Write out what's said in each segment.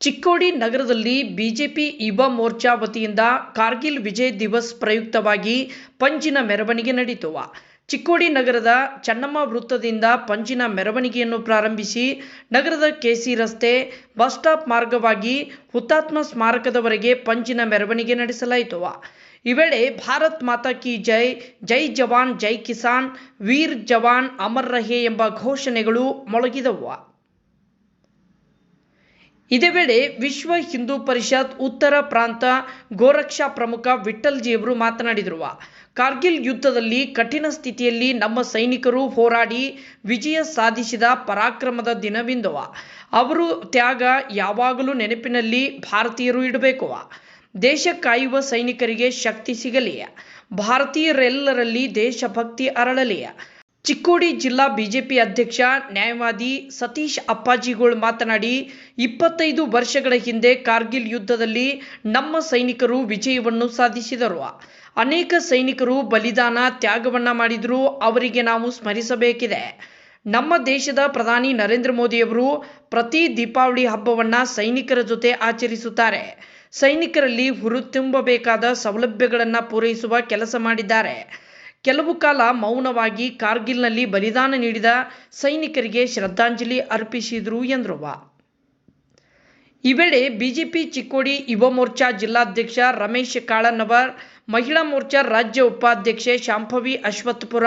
ಚಿಕ್ಕೋಡಿ ನಗರದಲ್ಲಿ ಬಿಜೆಪಿ ಯುವ ಮೋರ್ಚಾ ವತಿಯಿಂದ ಕಾರ್ಗಿಲ್ ವಿಜಯ್ ದಿವಸ್ ಪ್ರಯುಕ್ತವಾಗಿ ಪಂಜಿನ ಮೆರವಣಿಗೆ ನಡೆಯಿತು ಚಿಕ್ಕೋಡಿ ನಗರದ ಚನ್ನಮ್ಮ ವೃತ್ತದಿಂದ ಪಂಜಿನ ಮೆರವಣಿಗೆಯನ್ನು ಪ್ರಾರಂಭಿಸಿ ನಗರದ ಕೆಸಿ ರಸ್ತೆ ಬಸ್ ಸ್ಟಾಪ್ ಮಾರ್ಗವಾಗಿ ಹುತಾತ್ಮ ಸ್ಮಾರಕದವರೆಗೆ ಪಂಜಿನ ಮೆರವಣಿಗೆ ನಡೆಸಲಾಯಿತು. ಈ ವೇಳೆ ಭಾರತ್ ಮಾತಾ ಕಿ ಜೈ ಜೈ ಜವಾನ್, ಜೈ ಕಿಸಾನ್, ವೀರ್ ಜವಾನ್, ಅಮರ್ ರಹೇ ಎಂಬ ಘೋಷಣೆಗಳು ಮೊಳಗಿದವು. ಇದೇ ವೇಳೆ ವಿಶ್ವ ಹಿಂದೂ ಪರಿಷತ್ ಉತ್ತರ ಪ್ರಾಂತ ಗೋರಕ್ಷಾ ಪ್ರಮುಖ ವಿಠಲ್ಜಿಯವರು ಮಾತನಾಡಿದರು. ಕಾರ್ಗಿಲ್ ಯುದ್ಧದಲ್ಲಿ ಕಠಿಣ ಸ್ಥಿತಿಯಲ್ಲಿ ನಮ್ಮ ಸೈನಿಕರು ಹೋರಾಡಿ ವಿಜಯ ಸಾಧಿಸಿದ ಪರಾಕ್ರಮದ ದಿನವಿಂದುವ ಅವರು ತ್ಯಾಗ ಯಾವಾಗಲೂ ನೆನಪಿನಲ್ಲಿ ಭಾರತೀಯರು ಇಡಬೇಕು. ದೇಶ ಕಾಯುವ ಸೈನಿಕರಿಗೆ ಶಕ್ತಿ ಸಿಗಲಿ. ಭಾರತೀಯರೆಲ್ಲರಲ್ಲಿ ದೇಶಭಕ್ತಿ ಅರಳಲಿ. ಚಿಕ್ಕೋಡಿ ಜಿಲ್ಲಾ ಬಿಜೆಪಿ ಅಧ್ಯಕ್ಷ ನ್ಯಾಯವಾದಿ ಸತೀಶ್ ಅಪ್ಪಾಜಿಗೋಳ್ ಮಾತನಾಡಿ, ಇಪ್ಪತ್ತೈದು ವರ್ಷಗಳ ಹಿಂದೆ ಕಾರ್ಗಿಲ್ ಯುದ್ಧದಲ್ಲಿ ನಮ್ಮ ಸೈನಿಕರು ವಿಜಯವನ್ನು ಸಾಧಿಸಿದರು. ಅನೇಕ ಸೈನಿಕರು ಬಲಿದಾನ ತ್ಯಾಗವನ್ನ ಮಾಡಿದರೂ, ಅವರಿಗೆ ನಾವು ಸ್ಮರಿಸಬೇಕಿದೆ. ನಮ್ಮ ದೇಶದ ಪ್ರಧಾನಿ ನರೇಂದ್ರ ಮೋದಿಯವರು ಪ್ರತಿ ದೀಪಾವಳಿ ಹಬ್ಬವನ್ನ ಸೈನಿಕರ ಜೊತೆ ಆಚರಿಸುತ್ತಾರೆ. ಸೈನಿಕರಲ್ಲಿ ಹುರುತುಂಬಬೇಕಾದ ಸೌಲಭ್ಯಗಳನ್ನು ಪೂರೈಸುವ ಕೆಲಸ ಮಾಡಿದ್ದಾರೆ. ಕೆಲವು ಕಾಲ ಮೌನವಾಗಿ ಕಾರ್ಗಿಲ್ನಲ್ಲಿ ಬಲಿದಾನ ನೀಡಿದ ಸೈನಿಕರಿಗೆ ಶ್ರದ್ಧಾಂಜಲಿ ಅರ್ಪಿಸಿದರು ಎಂದರು ಈ ವೇಳೆ ಬಿಜೆಪಿ ಚಿಕ್ಕೋಡಿ ಯುವ ಮೋರ್ಚಾ ಜಿಲ್ಲಾಧ್ಯಕ್ಷ ರಮೇಶ್ ಕಾಳನ್ನವರ್ ಮಹಿಳಾ ಮೋರ್ಚಾ ರಾಜ್ಯ ಉಪಾಧ್ಯಕ್ಷೆ ಶಾಂಭವಿ ಅಶ್ವತ್ಪುರ,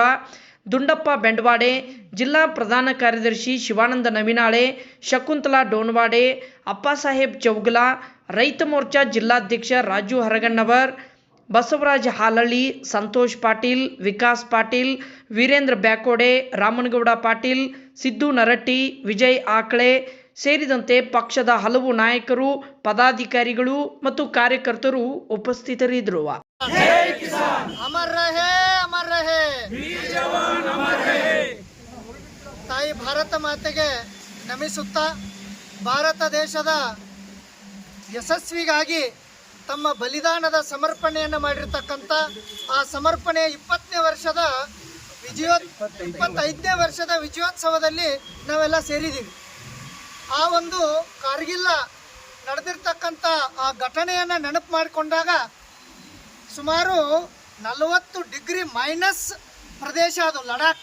ದುಂಡಪ್ಪ ಬೆಂಡವಾಡೆ, ಜಿಲ್ಲಾ ಪ್ರಧಾನ ಕಾರ್ಯದರ್ಶಿ ಶಿವಾನಂದ ನವಿನಾಳೆ, ಶಕುಂತಲಾ ಡೋನ್ವಾಡೆ, ಅಪ್ಪಾಸಾಹೇಬ್ ಚೌಗಲಾ, ರೈತ ಮೋರ್ಚಾ ಜಿಲ್ಲಾಧ್ಯಕ್ಷ ರಾಜು ಹರಗಣ್ಣವರ್ ಬಸವರಾಜ ಹಾಲಳ್ಳಿ, ಸಂತೋಷ್ ಪಾಟೀಲ್, ವಿಕಾಸ್ ಪಾಟೀಲ್, ವೀರೇಂದ್ರ ಬ್ಯಾಕೋಡೆ, ರಾಮನಗೌಡ ಪಾಟೀಲ್, ಸಿದ್ದು ನರಟ್ಟಿ, ವಿಜಯ್ ಆಕಳೆ ಸೇರಿದಂತೆ ಪಕ್ಷದ ಹಲವು ನಾಯಕರು, ಪದಾಧಿಕಾರಿಗಳು ಮತ್ತು ಕಾರ್ಯಕರ್ತರು ಉಪಸ್ಥಿತರಿದ್ದರು. ತಾಯಿ ಭಾರತ ಮಾತೆಗೆ ನಮಿಸುತ್ತಾ ಭಾರತ ದೇಶದ ಯಶಸ್ವಿಗಾಗಿ ತಮ್ಮ ಬಲಿದಾನದ ಸಮರ್ಪಣೆಯನ್ನು ಮಾಡಿರ್ತಕ್ಕಂಥ ಆ ಸಮರ್ಪಣೆ ಇಪ್ಪತ್ತನೇ ವರ್ಷದ ವಿಜಯೋ ಇಪ್ಪತ್ತೈದನೇ ವರ್ಷದ ವಿಜಯೋತ್ಸವದಲ್ಲಿ ನಾವೆಲ್ಲ ಸೇರಿದ್ದೀವಿ. ಆ ಒಂದು ಕಾರ್ಗಿಲ್ಲ ನಡೆದಿರ್ತಕ್ಕಂಥ ಆ ಘಟನೆಯನ್ನು ನೆನಪು ಮಾಡಿಕೊಂಡಾಗ ಸುಮಾರು ನಲವತ್ತು ಡಿಗ್ರಿ ಮೈನಸ್ ಪ್ರದೇಶ ಅದು ಲಡಾಖ್.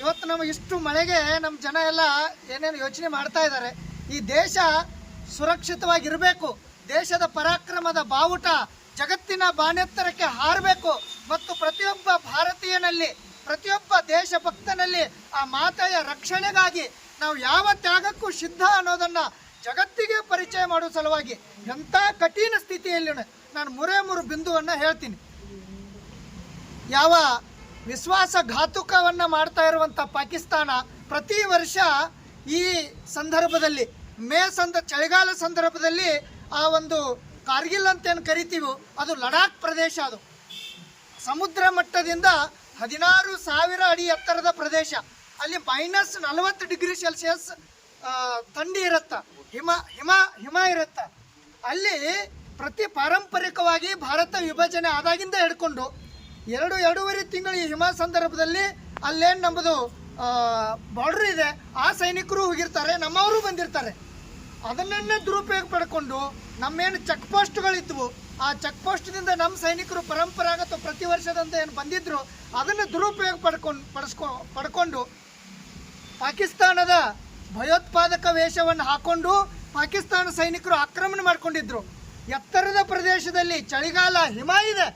ಇವತ್ತು ನಮಗೆ ಇಷ್ಟು ಮಳೆಗೆ ನಮ್ಮ ಜನ ಎಲ್ಲ ಏನೇನು ಯೋಚನೆ ಮಾಡ್ತಾ ಇದ್ದಾರೆ. ಈ ದೇಶ ಸುರಕ್ಷಿತವಾಗಿರಬೇಕು. ದೇಶದ ಪರಾಕ್ರಮದ ಬಾವುಟ ಜಗತ್ತಿನ ಬಾನೆತ್ತರಕ್ಕೆ ಹಾರಬೇಕು. ಮತ್ತು ಪ್ರತಿಯೊಬ್ಬ ಭಾರತೀಯನಲ್ಲಿ, ಪ್ರತಿಯೊಬ್ಬ ದೇಶಭಕ್ತನಲ್ಲಿ ಆ ಮಾತೆಯ ರಕ್ಷಣೆಗಾಗಿ ನಾವು ಯಾವ ತ್ಯಾಗಕ್ಕೂ ಸಿದ್ಧ ಅನ್ನೋದನ್ನ ಜಗತ್ತಿಗೆ ಪರಿಚಯ ಮಾಡುವ ಸಲುವಾಗಿ ಎಂಥ ಕಠಿಣ ಸ್ಥಿತಿಯಲ್ಲಿ ನಾನು ಮೂರೇ ಮೂರು ಬಿಂದುವನ್ನು ಹೇಳ್ತೀನಿ. ಯಾವ ವಿಶ್ವಾಸಘಾತುಕವನ್ನ ಮಾಡ್ತಾ ಇರುವಂಥ ಪಾಕಿಸ್ತಾನ ಪ್ರತಿ ವರ್ಷ ಈ ಸಂದರ್ಭದಲ್ಲಿ, ಮೇ ಸಂದ ಚಳಿಗಾಲ ಸಂದರ್ಭದಲ್ಲಿ ಆ ಒಂದು ಕಾರ್ಗಿಲ್ ಅಂತ ಏನು ಕರಿತೀವೋ, ಅದು ಲಡಾಖ್ ಪ್ರದೇಶ ಅದು. ಸಮುದ್ರ ಮಟ್ಟದಿಂದ ಹದಿನಾರು ಸಾವಿರ ಅಡಿ ಎತ್ತರದ ಪ್ರದೇಶ. ಅಲ್ಲಿ ಮೈನಸ್ ನಲವತ್ತು ಡಿಗ್ರಿ ಸೆಲ್ಸಿಯಸ್ ಥಂಡಿ ಇರುತ್ತ. ಹಿಮ ಹಿಮ ಹಿಮ ಇರುತ್ತ. ಅಲ್ಲಿ ಪ್ರತಿ ಪಾರಂಪರಿಕವಾಗಿ ಭಾರತ ವಿಭಜನೆ ಆದಾಗಿಂದ ಹಿಡ್ಕೊಂಡು ಎರಡು, ಎರಡೂವರೆ ತಿಂಗಳು ಈ ಹಿಮ ಸಂದರ್ಭದಲ್ಲಿ ಅಲ್ಲೇನು ನಮ್ಮದು ಬಾರ್ಡ್ರ್ ಇದೆ. ಆ ಸೈನಿಕರು ಹೋಗಿರ್ತಾರೆ, ನಮ್ಮವರು ಬಂದಿರ್ತಾರೆ. ಅದನ್ನೇ ದುರುಪಯೋಗ ಪಡ್ಕೊಂಡು ನಮ್ಮೇನು ಚೆಕ್ ಪೋಸ್ಟ್ಗಳಿದ್ವು ಆ ಚೆಕ್ ಪೋಸ್ಟ್ನಿಂದ ನಮ್ಮ ಸೈನಿಕರು ಪರಂಪರಾಗತ ಪ್ರತಿ ವರ್ಷದಂತೆ ಏನು ಬಂದಿದ್ರು, ಅದನ್ನು ದುರುಪಯೋಗ ಪಡ್ಕೊಂಡು, ಪಡಿಸ್ಕೊ, ಪಡ್ಕೊಂಡು ಪಾಕಿಸ್ತಾನದ ಭಯೋತ್ಪಾದಕ ವೇಷವನ್ನು ಹಾಕೊಂಡು ಪಾಕಿಸ್ತಾನ ಸೈನಿಕರು ಆಕ್ರಮಣ ಮಾಡ್ಕೊಂಡಿದ್ರು. ಎತ್ತರದ ಪ್ರದೇಶದಲ್ಲಿ ಚಳಿಗಾಲ ಹಿಮ ಇದೆ.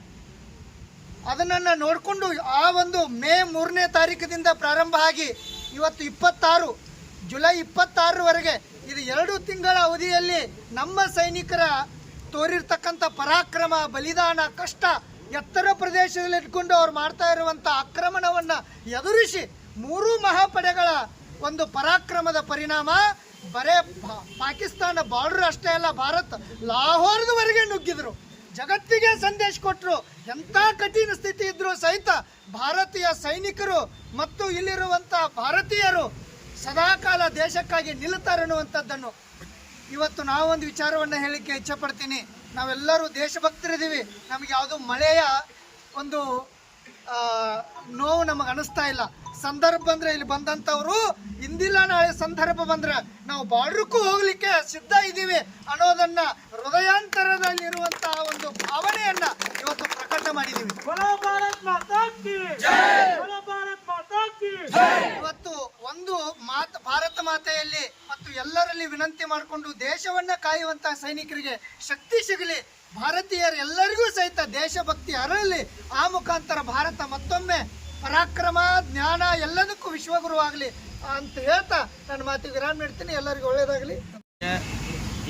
ಅದನ್ನು ನೋಡಿಕೊಂಡು ಆ ಒಂದು ಮೇ ಮೂರನೇ ತಾರೀಕಿನಿಂದ ಪ್ರಾರಂಭ ಆಗಿ ಇವತ್ತು ಇಪ್ಪತ್ತಾರು, ಜುಲೈ ಇಪ್ಪತ್ತಾರರವರೆಗೆ ಇದು ಎರಡು ತಿಂಗಳ ಅವಧಿಯಲ್ಲಿ ನಮ್ಮ ಸೈನಿಕರ ತೋರಿರ್ತಕ್ಕಂಥ ಪರಾಕ್ರಮ, ಬಲಿದಾನ, ಕಷ್ಟ ಎತ್ತರ ಪ್ರದೇಶದಲ್ಲಿ ಇಟ್ಕೊಂಡು ಅವ್ರು ಮಾಡ್ತಾ ಇರುವಂಥ ಆಕ್ರಮಣವನ್ನು ಎದುರಿಸಿ ಮೂರು ಮಹಾಪಡೆಗಳ ಒಂದು ಪರಾಕ್ರಮದ ಪರಿಣಾಮ ಬರೇ ಪಾಕಿಸ್ತಾನ ಬಾರ್ಡರ್ ಅಷ್ಟೇ ಅಲ್ಲ, ಭಾರತ್ ಲಾಹೋರ್ದವರೆಗೆ ನುಗ್ಗಿದ್ರು. ಜಗತ್ತಿಗೆ ಸಂದೇಶ ಕೊಟ್ಟರು ಎಂಥ ಕಠಿಣ ಸ್ಥಿತಿ ಇದ್ರೂ ಸಹಿತ ಭಾರತೀಯ ಸೈನಿಕರು ಮತ್ತು ಇಲ್ಲಿರುವಂಥ ಭಾರತೀಯರು ಸದಾಕಾಲ ದೇಶಕ್ಕಾಗಿ ನಿಲ್ಲುತ್ತಾರೆ ಅನ್ನುವಂಥದ್ದನ್ನು ಇವತ್ತು ನಾವೊಂದು ವಿಚಾರವನ್ನು ಹೇಳಲಿಕ್ಕೆ ಇಚ್ಛಪಡ್ತೀನಿ. ನಾವೆಲ್ಲರೂ ದೇಶಭಕ್ತರಿದ್ದೀವಿ. ನಮಗೆ ಯಾವುದೋ ಮಳೆಯ ಒಂದು ನೋವು ನಮಗೆ ಅನಿಸ್ತಾ ಇಲ್ಲ. ಸಂದರ್ಭ ಬಂದರೆ ಇಲ್ಲಿ ಬಂದಂಥವರು, ಇಂದಿಲ್ಲ ನಾಳೆ ಸಂದರ್ಭ ಬಂದ್ರೆ ನಾವು ಬಾರ್ಡ್ರಕ್ಕೂ ಹೋಗಲಿಕ್ಕೆ ಸಿದ್ಧ ಇದ್ದೀವಿ ಅನ್ನೋದನ್ನು ಹೃದಯಾಂತರದಲ್ಲಿರುವಂತಹ ಒಂದು ಭಾವನೆಯನ್ನ ಇವತ್ತು ಪ್ರಕಟ ಮಾಡಿದ್ದೀವಿ ಇವತ್ತು ಒಂದು ಮಾತು ಭಾರತ ಮಾತೆಯಲ್ಲಿ ಮತ್ತು ಎಲ್ಲರಲ್ಲಿ ವಿನಂತಿ ಮಾಡಿಕೊಂಡು ದೇಶವನ್ನ ಕಾಯುವಂತಹ ಸೈನಿಕರಿಗೆ ಶಕ್ತಿ ಸಿಗಲಿ. ಭಾರತೀಯರೆಲ್ಲರಿಗೂ ಸಹಿತ ದೇಶಭಕ್ತಿ ಅರಳಲಿ. ಆ ಮುಖಾಂತರ ಭಾರತ ಮತ್ತೊಮ್ಮೆ ಪರಾಕ್ರಮ, ಜ್ಞಾನ ಎಲ್ಲದಕ್ಕೂ ವಿಶ್ವಗುರು ಆಗಲಿ ಅಂತ ಹೇಳ್ತಾ ನನ್ನ ಮಾತಿಗೆ ವಿರಾಮ ನೀಡ್ತೀನಿ ಎಲ್ಲರಿಗೂ ಒಳ್ಳೆಯದಾಗಲಿ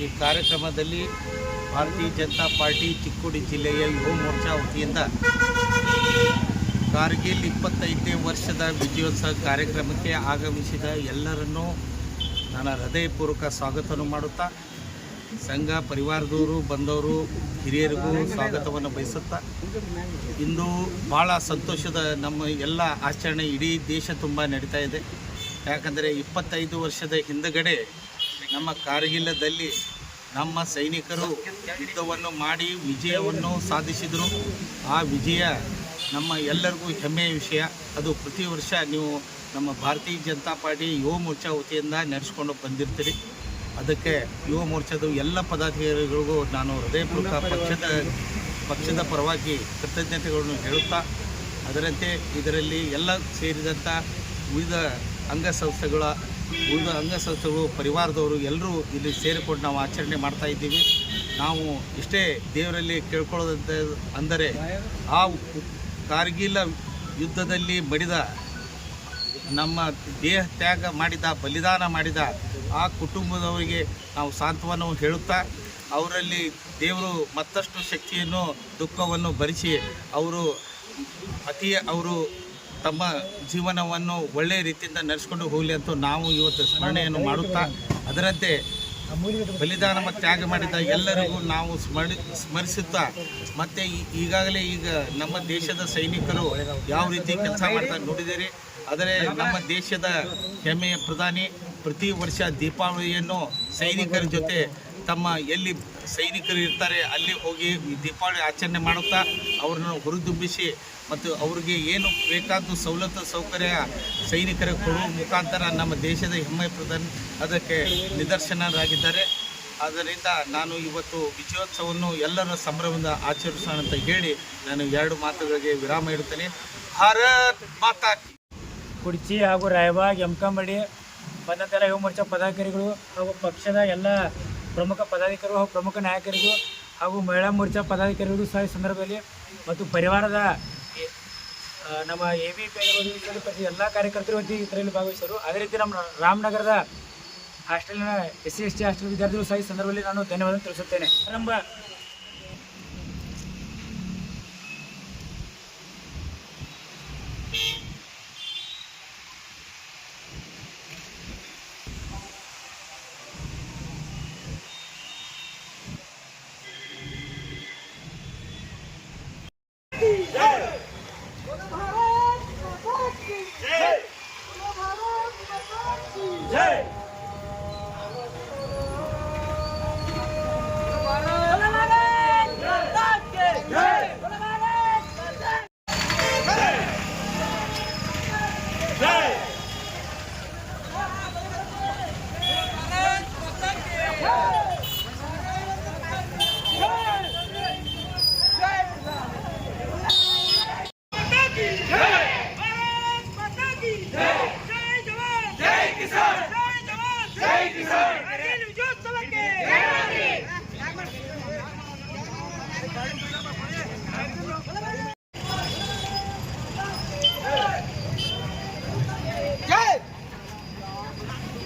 ಈ ಕಾರ್ಯಕ್ರಮದಲ್ಲಿ ಭಾರತೀಯ ಜನತಾ ಪಾರ್ಟಿ ಚಿಕ್ಕೋಡಿ ಜಿಲ್ಲೆಯ ಯುವ ಮೋರ್ಚಾ ವತಿಯಿಂದ ಕಾರ್ಗಿಲ್ ಇಪ್ಪತ್ತೈದನೇ ವರ್ಷದ ವಿಜಯೋತ್ಸವ ಕಾರ್ಯಕ್ರಮಕ್ಕೆ ಆಗಮಿಸಿದ ಎಲ್ಲರನ್ನೂ ನಾನು ಹೃದಯಪೂರ್ವಕ ಸ್ವಾಗತವನ್ನು ಮಾಡುತ್ತಾ, ಸಂಘ, ಪರಿವಾರದವರು, ಬಂದವರು, ಹಿರಿಯರಿಗೂ ಸ್ವಾಗತವನ್ನು ಬಯಸುತ್ತಾ, ಇಂದು ಭಾಳ ಸಂತೋಷದ ನಮ್ಮ ಎಲ್ಲ ಆಚರಣೆ ಇಡೀ ದೇಶ ತುಂಬ ನಡೀತಾ ಇದೆ. ಯಾಕಂದರೆ ಇಪ್ಪತ್ತೈದು ವರ್ಷದ ಹಿಂದಗಡೆ ನಮ್ಮ ಕಾರ್ಗಿಲ್ಲದಲ್ಲಿ ನಮ್ಮ ಸೈನಿಕರು ಯುದ್ಧವನ್ನು ಮಾಡಿ ವಿಜಯವನ್ನು ಸಾಧಿಸಿದರು. ಆ ವಿಜಯ ನಮ್ಮ ಎಲ್ಲರಿಗೂ ಹೆಮ್ಮೆಯ ವಿಷಯ. ಅದು ಪ್ರತಿ ವರ್ಷ ನೀವು ನಮ್ಮ ಭಾರತೀಯ ಜನತಾ ಪಾರ್ಟಿ ಯುವ ಮೋರ್ಚಾ ವತಿಯಿಂದ ನಡೆಸ್ಕೊಂಡು ಬಂದಿರ್ತೀರಿ. ಅದಕ್ಕೆ ಯುವ ಮೋರ್ಚಾದ ಎಲ್ಲ ಪದಾಧಿಕಾರಿಗಳಿಗೂ ನಾನು ಹೃದಯಪೂರ್ವಕ ಪಕ್ಷದ ಪಕ್ಷದ ಪರವಾಗಿ ಕೃತಜ್ಞತೆಗಳನ್ನು ಹೇಳುತ್ತಾ, ಅದರಂತೆ ಇದರಲ್ಲಿ ಎಲ್ಲ ಸೇರಿದಂಥ ವಿವಿಧ ಅಂಗಸಂಸ್ಥೆಗಳ ಉಳಿದ ಅಂಗಸಂಸ್ಥೆಗಳು, ಪರಿವಾರದವರು ಎಲ್ಲರೂ ಇಲ್ಲಿ ಸೇರಿಕೊಂಡು ನಾವು ಆಚರಣೆ ಮಾಡ್ತಾ ಇದ್ದೀವಿ. ನಾವು ಇಷ್ಟೇ ದೇವರಲ್ಲಿ ಕೇಳ್ಕೊಳ್ಳೋದಂತ ಅಂದರೆ ಆ ಕಾರ್ಗಿಲ ಯುದ್ಧದಲ್ಲಿ ಮಡಿದ ನಮ್ಮ ದೇಹ ತ್ಯಾಗ ಮಾಡಿದ, ಬಲಿದಾನ ಮಾಡಿದ ಆ ಕುಟುಂಬದವರಿಗೆ ನಾವು ಸಾಂತ್ವನವನ್ನು ಹೇಳುತ್ತಾ, ಅವರಲ್ಲಿ ದೇವರು ಮತ್ತಷ್ಟು ಶಕ್ತಿಯನ್ನು, ದುಃಖವನ್ನು ಭರಿಸಿ ಅವರು ಅತಿ, ಅವರು ತಮ್ಮ ಜೀವನವನ್ನು ಒಳ್ಳೆಯ ರೀತಿಯಿಂದ ನಡೆಸ್ಕೊಂಡು ಹೋಗಲಿ ಅಂತ ನಾವು ಇವತ್ತು ಸ್ಮರಣೆಯನ್ನು ಮಾಡುತ್ತಾ, ಅದರಂತೆ ಬಲಿದಾನ ಮತ್ತು ತ್ಯಾಗ ಮಾಡಿದ ಎಲ್ಲರಿಗೂ ನಾವು ಸ್ಮರಿ, ಸ್ಮರಿಸುತ್ತಾ, ಮತ್ತು ಈಗಾಗಲೇ ಈಗ ನಮ್ಮ ದೇಶದ ಸೈನಿಕರು ಯಾವ ರೀತಿ ಕೆಲಸ ಮಾಡ್ತಾರೆ ನೋಡಿದ್ದೀರಿ? ಆದರೆ ನಮ್ಮ ದೇಶದ ಹೆಮ್ಮೆಯ ಪ್ರಧಾನಿ ಪ್ರತಿ ವರ್ಷ ದೀಪಾವಳಿಯನ್ನು ಸೈನಿಕರ ಜೊತೆ ತಮ್ಮ ಎಲ್ಲಿ ಸೈನಿಕರು ಇರ್ತಾರೆ, ಅಲ್ಲಿ ಹೋಗಿ ದೀಪಾವಳಿ ಆಚರಣೆ ಮಾಡುತ್ತಾ ಅವರನ್ನು ಹುರಿದುಂಬಿಸಿ ಮತ್ತು ಅವ್ರಿಗೆ ಏನು ಬೇಕಾದ ಸವಲತ್ತು, ಸೌಕರ್ಯ ಸೈನಿಕರಿಗೆ ಕೊಡುವ ಮುಖಾಂತರ ನಮ್ಮ ದೇಶದ ಹೆಮ್ಮೆ ಪ್ರಧಾನಿ ಅದಕ್ಕೆ ನಿದರ್ಶನರಾಗಿದ್ದಾರೆ. ಆದ್ದರಿಂದ ನಾನು ಇವತ್ತು ವಿಜಯೋತ್ಸವವನ್ನು ಎಲ್ಲರ ಸಂಭ್ರಮದಿಂದ ಆಚರಿಸೋಣ ಅಂತ ಹೇಳಿ ನಾನು ಎರಡು ಮಾತುಗಳಿಗೆ ವಿರಾಮ ಇಡುತ್ತೇನೆ. ಭಾರತ್ ಮಾತಾ ಕುಡ್ಚಿ ಹಾಗೂ ರಾಯಬಾಗ್ ಯಮಕಂಬಡಿ ಬಂದಂತೆಲ್ಲ ಯುವ ಮೋರ್ಚಾ ಪದಾಧಿಕಾರಿಗಳು ಹಾಗೂ ಪಕ್ಷದ ಎಲ್ಲ ಪ್ರಮುಖ ಪದಾಧಿಕಾರಿಗಳು ಹಾಗೂ ಪ್ರಮುಖ ನಾಯಕರಿಗೂ ಹಾಗೂ ಮಹಿಳಾ ಮೋರ್ಚಾ ಪದಾಧಿಕಾರಿಗಳು ಸಹ ಈ ಸಂದರ್ಭದಲ್ಲಿ ಮತ್ತು ಪರಿವಾರದ ನಮ್ಮ ಎ ಬಿ ಪಿ ಎಲ್ಲ ಕಾರ್ಯಕರ್ತರು ಇದರಲ್ಲಿ ಭಾಗವಹಿಸಿದರು ಅದೇ ರೀತಿ ನಮ್ಮ ರಾಮನಗರದ ಹಾಸ್ಟೆಲ್ನ S C S T hostel ವಿದ್ಯಾರ್ಥಿಗಳು ಸಹ ಈ ಸಂದರ್ಭದಲ್ಲಿ ನಾನು ಧನ್ಯವಾದ ತಿಳಿಸುತ್ತೇನೆ. ಆರಂಭ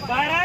ಭಾರತ್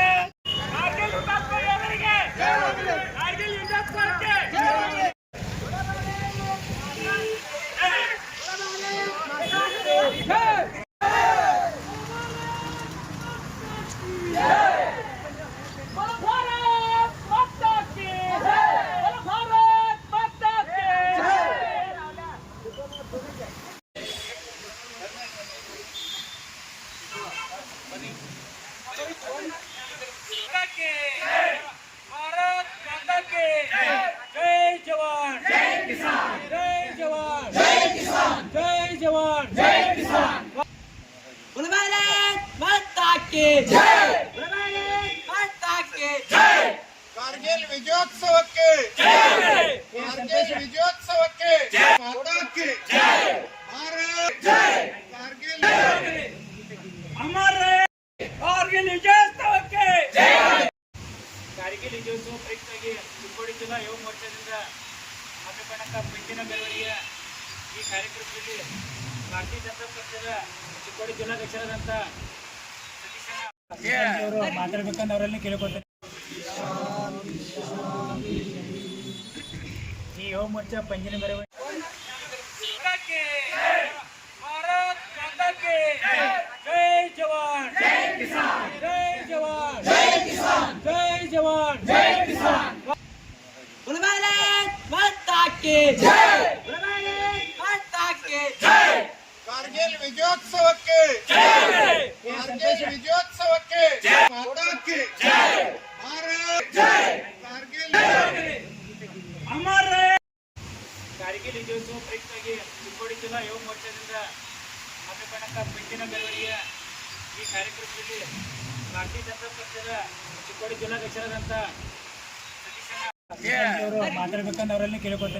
ಕಾರ್ಗಿಲ್ ವಿಜಯೋತ್ಸವಕ್ಕೆ ಕಾರ್ಗಿಲ್ ವಿಜಯೋತ್ಸವಕ್ಕೆ ಮಾತಾಕ್ಕೆ ಭಾರತ್ ಕಾರ್ಗಿಲ್ ಕಾರ್ಗಿಲ್ ವಿಜಯೋತ್ಸವ ಪ್ರಯುಕ್ತವಾಗಿ ಚಿಕ್ಕೋಡಿ ಜಿಲ್ಲಾ ಯುವ ಮೋರ್ಚಾದಿಂದ ಹಮ್ಮಿಕೊಂಡಂತ ಪಂಚಿನ ಮೆರವಣಿಗೆ ಈ ಕಾರ್ಯಕ್ರಮದಲ್ಲಿ ಭಾರತೀಯ ಜನತಾ ಪಕ್ಷದ ಚಿಕ್ಕೋಡಿ ಜಿಲ್ಲಾಧ್ಯಕ್ಷರಾದಂಥ ಸತೀಶಣ್ಣ ಅವರು ಮಾತಾಡ್ಬೇಕಂತ ಅವರಲ್ಲಿ ಕೇಳ್ಕೊತಾರೆ ಈ ಯುವ ಮೋರ್ಚಾ ಪಂಜಿನ ಮೆರವಣಿಗೆ ಭಾರತ್ ಮಾತಾ ಕಿ ಜೈ ಜವಾನ್ ಜೈ ಕಿಸಾನ್ ಜೈ ಜವಾನ್ ಜೈ ಕಿಸಾನ್ ಜೈ ಜವಾನ್ ಜೈ ಕಿಸಾನ್ ಕಾರ್ಗಿಲ್ ವಿಜಯೋತ್ಸವಕ್ಕೆ ಕಾರ್ಗಿಲ್ ವಿಜಯೋತ್ಸವಕ್ಕೆ ಕಾರ್ಗಿಲ್ ಕಾರ್ಗಿಲ್ ವಿಜಯೋತ್ಸವ ಪ್ರಯುಕ್ತವಾಗಿ ಚಿಕ್ಕೋಡಿ ಜಿಲ್ಲಾ ಯುವ ಮೋರ್ಚಾದಿಂದ ಹಮ್ಮಿಕೊಂಡಂತ ಬೆಂಕಿನ ಈ ಕಾರ್ಯಕ್ರಮದಲ್ಲಿ ಭಾರತೀಯ ಜನತಾ ಪಕ್ಷದ ಚಿಕ್ಕೋಡಿ ಜಿಲ್ಲಾಧ್ಯಕ್ಷರಾದಂಥ ಸತೀಶ್ ಅವರು ಮಾತಾಡ್ಬೇಕಂತ ಅವರಲ್ಲಿ ಕೇಳ್ಕೊತಾರೆ